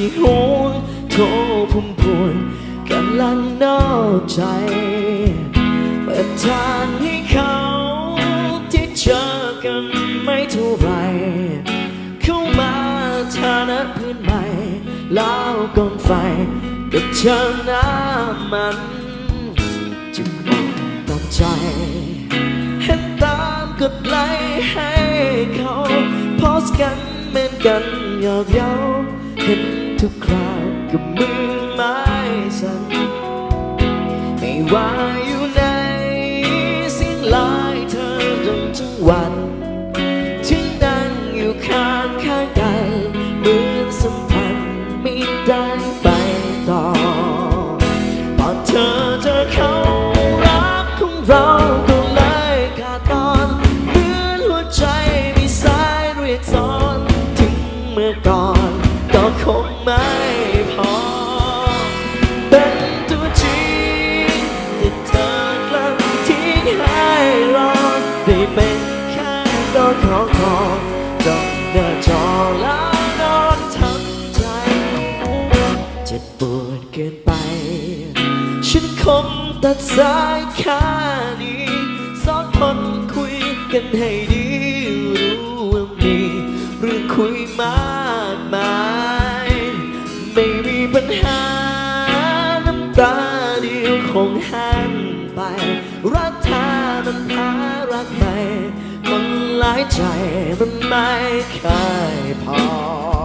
ที่โหนโทพุ่มพวนกำลังนอกใจ เปิดทางให้เขาที่เจอกันไม่เท่าไรเข้ามาฐานะพื้นใหม่แล้วกองไฟกับเชิงน้ามันจึงรู้ตาบใจเห็นตามกดไลค์ให้เขาโพสกันเมืนกันหยอกเย้าเห็น ทุกคราวกับมือไม้สั่นไม่ว่าอยู่ในเสียงไลน์เธอจนจังวัดถึงนั่งอยู่ข้างข้างๆกันเหมือนสัมพันธ์ไม่ได้ไปต่อตอนเธอเจอเขารักของเราก็เลยขาดตอนเหมือนหัวใจมีสายเรียกซ้อนถึงเมื่อก่อน ไม่พอ เป็นตัวจริงแต่เธอกลับทิ้งให้รอได้เป็นแค่ดอกของของจ้องหน้าจอแล้วนอนทำใจเจ็บปวดเกินไป ฉันคงตัดสายแค่นี้สอนคนคุยกันให้ดีรู้ว่ามีเรื่องคุยมากมาย ยวคงแห้งไป รักเธอมันหารักใหม่คนหลายใจมันไม่เคยพอ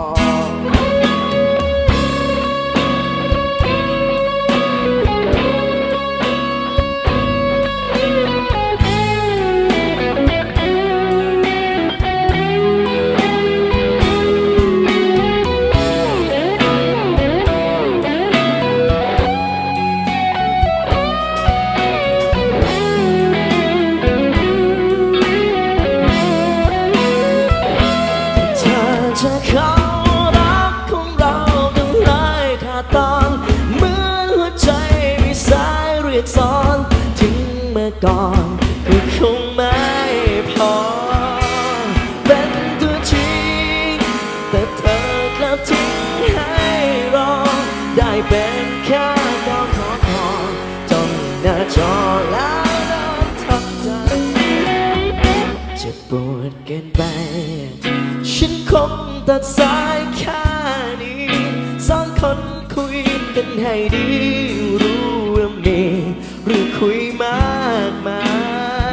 ตอนเหมือนหัวใจมีสายเรียกซ้อนถึงเมื่อก่อนก็คงไม่พอ เป็นตัวจริงแต่เธอกลับทิ้งให้รอได้เป็นแค่ดอกขอคอนจ้องหน้าจอแล้วนอนทำใจจ็บปวดเกินไป ฉันคงตัดสายแค่นี้ นให้ดีรู้ว่ามีเรื่อคุยมากมา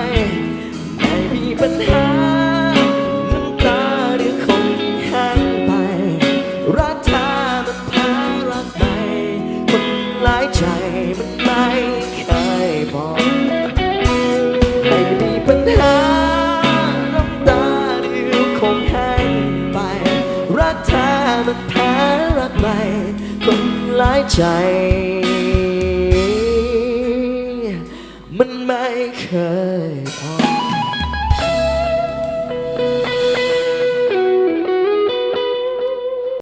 ยไม่มีปัญหาน้ำตาเดี๋ยวคงแห้งไป รักเธอมันพารักใหม่คนหลายใจมันไม่เคยบอกไม่มีปัญหาน้ำตาเดียวคงแห้งไป รักเธอมันแพ้รักใหม่ คนหลายใจ มันไม่เคยพอ